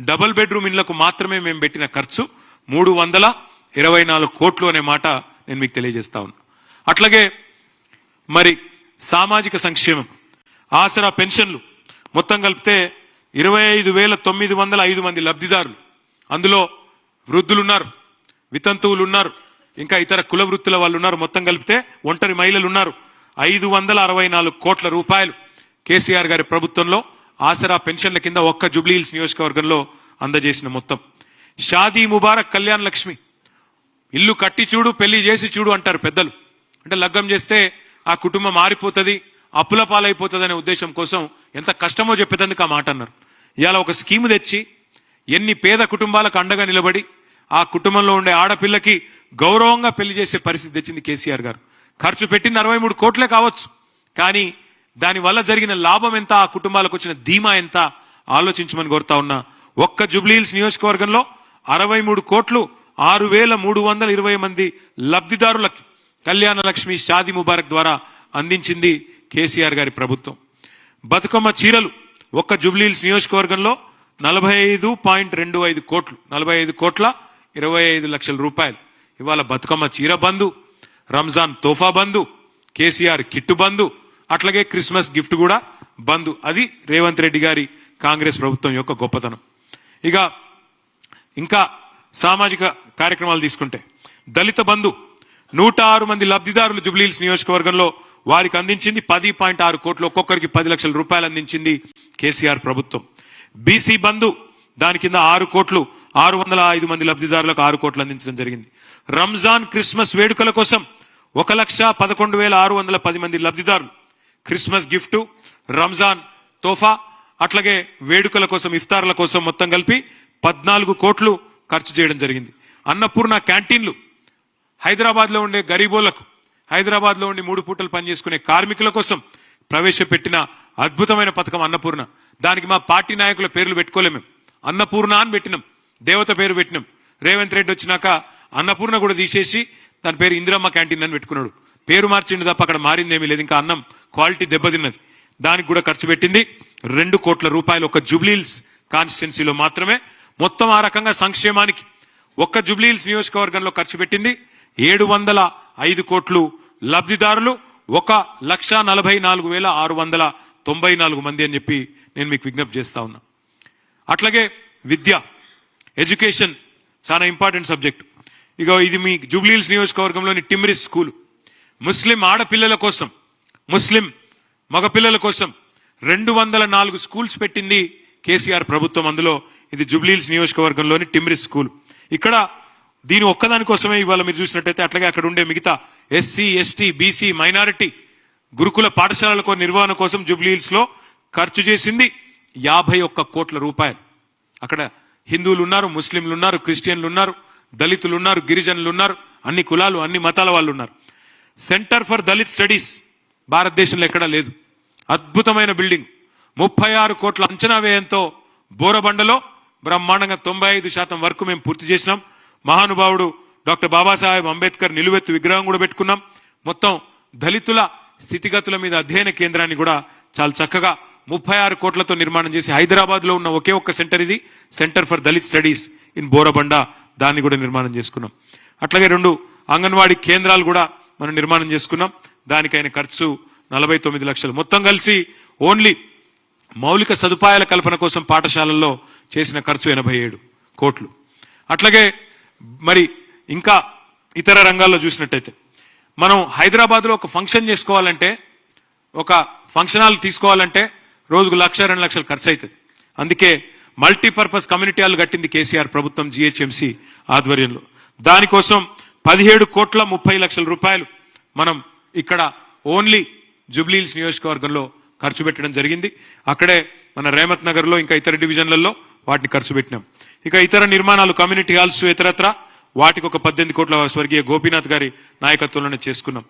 Double bedroom ఇండ్లకు మాత్రమే మేము పెట్టిన ఖర్చు మూడు వందల ఇరవై నాలుగు కోట్లు అనే మాట నేను మీకు తెలియజేస్తా ఉన్నా. అట్లాగే మరి సామాజిక సంక్షేమం ఆసరా పెన్షన్లు మొత్తం కలిపితే ఇరవై ఐదు వేల తొమ్మిది వందల ఐదు మంది లబ్ధిదారులు. అందులో వృద్ధులున్నారు వితంతువులు ఉన్నారు ఇంకా ఇతర కుల వృత్తుల వాళ్ళు ఉన్నారు మొత్తం కలిపితే ఒంటరి మహిళలు ఉన్నారు ఐదు వందల అరవై నాలుగు కోట్ల రూపాయలు. కేసీఆర్ గారి ప్రభుత్వంలో ఆసరా పెన్షన్ల కింద ఒక్క జూబ్లీహిల్స్ నియోజకవర్గంలో అందజేసిన మొత్తం. షాదీ ముబారక్ కళ్యాణ్ లక్ష్మి. ఇల్లు కట్టి చూడు పెళ్ళి చేసి చూడు అంటారు పెద్దలు. అంటే లగ్గం చేస్తే ఆ కుటుంబం మారిపోతుంది అప్పుల పాలైపోతుంది అనే ఉద్దేశం కోసం ఎంత కష్టమో చెప్పేందుకు ఆ మాట అన్నారు. ఇవాళ ఒక స్కీమ్ తెచ్చి ఎన్ని పేద కుటుంబాలకు అండగా నిలబడి ఆ కుటుంబంలో ఉండే ఆడపిల్లకి గౌరవంగా పెళ్ళి చేసే పరిస్థితి తెచ్చింది కేసీఆర్ గారు. ఖర్చు పెట్టింది అరవై మూడు కోట్లే కావచ్చు. కానీ దానివల్ల జరిగిన లాభం ఎంత? ఆ కుటుంబాలకు వచ్చిన ధీమా ఎంత? ఆలోచించమని కోరుతా ఉన్నా. ఒక్క జుబ్లీహిల్స్ నియోజకవర్గంలో అరవై మూడు కోట్లు ఆరు వేల మూడు వందల ఇరవై మంది లబ్ధిదారులకి కళ్యాణ లక్ష్మి షాది ముబారక్ ద్వారా అందించింది కేసీఆర్ గారి ప్రభుత్వం. బతుకమ్మ చీరలు ఒక్క జుబ్లీహిల్స్ నియోజకవర్గంలో నలభై ఐదు పాయింట్ రెండు ఐదు కోట్లు నలభై ఐదు కోట్ల ఇరవై ఐదు లక్షల రూపాయలు. ఇవాళ బతుకమ్మ చీర బంధు రంజాన్ తోఫా బంధు కేసీఆర్ కిట్టు బంధు అట్లాగే క్రిస్మస్ గిఫ్ట్ కూడా బంద్ అది రేవంత్ రెడ్డి గారి కాంగ్రెస్ ప్రభుత్వం యొక్క గొప్పతనం. ఇక ఇంకా సామాజిక కార్యక్రమాలు తీసుకుంటే. దళిత బంధు. నూట ఆరు మంది లబ్ధిదారులు జుబ్లీహిల్స్ నియోజకవర్గంలో వారికి అందించింది పది పాయింట్ ఆరు కోట్లు. ఒక్కొక్కరికి పది లక్షల రూపాయలు అందించింది కేసీఆర్ ప్రభుత్వం. బీసీ బంధు. దాని కింద ఆరు కోట్లు. ఆరు వందల ఐదు మంది లబ్ధిదారులకు ఆరు కోట్లు అందించడం జరిగింది. రంజాన్ క్రిస్మస్ వేడుకల కోసం ఒక లక్ష పదకొండు వేల ఆరు వందల పది మంది లబ్ధిదారులు. క్రిస్మస్ గిఫ్ట్ రంజాన్ తోఫా అట్లాగే వేడుకల కోసం ఇఫ్తార్ల కోసం మొత్తం కలిపి పద్నాలుగు కోట్లు ఖర్చు చేయడం జరిగింది. అన్నపూర్ణ క్యాంటీన్లు హైదరాబాద్లో ఉండే గరీబోళ్ళకు హైదరాబాద్లో ఉండి మూడు పూటలు పనిచేసుకునే కార్మికుల కోసం ప్రవేశపెట్టిన అద్భుతమైన పథకం అన్నపూర్ణ. దానికి మా పార్టీ నాయకుల పేర్లు పెట్టుకోలేము మేము. అన్నపూర్ణ అని పెట్టినాం. దేవత పేరు పెట్టినాం. రేవంత్ రెడ్డి వచ్చినాక అన్నపూర్ణ కూడా తీసేసి తన పేరు ఇందిరమ్మ క్యాంటీన్ అని పెట్టుకున్నాడు. పేరు మార్చింది తప్ప అక్కడ మారిందేమీ లేదు. ఇంకా అన్నం క్వాలిటీ దెబ్బతిన్నది. దానికి కూడా ఖర్చు పెట్టింది. రెండు కోట్ల రూపాయలు ఒక జుబ్లీల్స్ కాన్స్టిట్యున్సీలో మాత్రమే. మొత్తం ఆ రకంగా సంక్షేమానికి ఒక్క జుబ్లీల్స్ నియోజకవర్గంలో ఖర్చు పెట్టింది. ఏడు వందల ఐదు కోట్లు లబ్ధిదారులు ఒక లక్ష నలభై నాలుగు వేల ఆరు వందల తొంభై నాలుగు మంది అని చెప్పి నేను మీకు విజ్ఞప్తి చేస్తా ఉన్నా. అట్లాగే విద్య ఎడ్యుకేషన్ చాలా ఇంపార్టెంట్ సబ్జెక్ట్. ఇక ఇది మీ జుబ్లీల్స్ నియోజకవర్గంలోని టిమ్రిస్ స్కూల్. ముస్లిం ఆడపిల్లల కోసం ముస్లిం మగపిల్లల కోసం రెండు వందల నాలుగు స్కూల్స్ పెట్టింది కేసీఆర్ ప్రభుత్వం. అందులో ఇది జుబ్లీల్స్ నియోజకవర్గంలోని టిమ్రిస్ స్కూల్. ఇక్కడ దీని ఒక్కదానికోసమే ఇవాళ మీరు చూసినట్టయితే అట్లాగే అక్కడ ఉండే మిగతా ఎస్సీ ఎస్టీ బీసీ మైనారిటీ గురుకుల పాఠశాలల నిర్వహణ కోసం జూబ్లీహిల్స్లో ఖర్చు చేసింది యాభై ఒక్క కోట్ల రూపాయలు. అక్కడ హిందువులు ఉన్నారు ముస్లింలు ఉన్నారు క్రిస్టియన్లు ఉన్నారు దళితులు ఉన్నారు గిరిజనులు ఉన్నారు అన్ని కులాలు అన్ని మతాల వాళ్ళు ఉన్నారు. సెంటర్ ఫర్ దళిత్ స్టడీస్ భారతదేశంలో ఎక్కడా లేదు. అద్భుతమైన బిల్డింగ్ ముప్పై ఆరు కోట్ల అంచనా వ్యయంతో బోరబండలో బ్రహ్మాండంగా తొంభై ఐదు శాతం వరకు మేము పూర్తి చేసినాం. మహానుభావుడు డాక్టర్ బాబాసాహెబ్ అంబేద్కర్ నిలువెత్తు విగ్రహం కూడా పెట్టుకున్నాం. మొత్తం దళితుల స్థితిగతుల మీద అధ్యయన కేంద్రాన్ని కూడా చాలా చక్కగా ముప్పై ఆరు కోట్లతో నిర్మాణం చేసి హైదరాబాద్లో ఉన్న ఒకే ఒక్క సెంటర్ ఇది. Centre for Dalit studies in Borabanda దాన్ని కూడా నిర్మాణం చేసుకున్నాం. అట్లాగే రెండు అంగన్వాడీ కేంద్రాలు కూడా మనం నిర్మాణం చేసుకున్నాం. దానికైన ఖర్చు నలభై తొమ్మిది లక్షలు. మొత్తం కలిసి ఓన్లీ మౌలిక సదుపాయాల కల్పన కోసం పాఠశాలల్లో చేసిన ఖర్చు ఎనభై ఏడు కోట్లు. అట్లాగే మరి ఇంకా ఇతర రంగాల్లో చూసినట్టయితే మనం హైదరాబాద్లో ఒక ఫంక్షన్ చేసుకోవాలంటే ఒక ఫంక్షన్ హాల్ తీసుకోవాలంటే రోజుకు లక్ష రెండు లక్షలు ఖర్చు అవుతుంది అందుకే మల్టీపర్పస్ కమ్యూనిటీ హాల్ కట్టింది కేసీఆర్ ప్రభుత్వం జిహెచ్ఎంసీ ఆధ్వర్యంలో. దానికోసం పదిహేడు కోట్ల ముప్పై లక్షల రూపాయలు మనం ఇక్కడ ఓన్లీ జూబ్లీహిల్స్ నియోజకవర్గంలో ఖర్చు పెట్టడం జరిగింది. అక్కడే మన రేమత్ నగర్లో ఇంకా ఇతర డివిజన్లలో వాటిని ఖర్చు పెట్టినాం. ఇక ఇతర నిర్మాణాలు కమ్యూనిటీ హాల్స్ ఇతరత్ర వాటికి ఒక పద్దెనిమిది కోట్ల స్వర్గీయ గోపీనాథ్ గారి నాయకత్వంలోనే చేసుకున్నాం.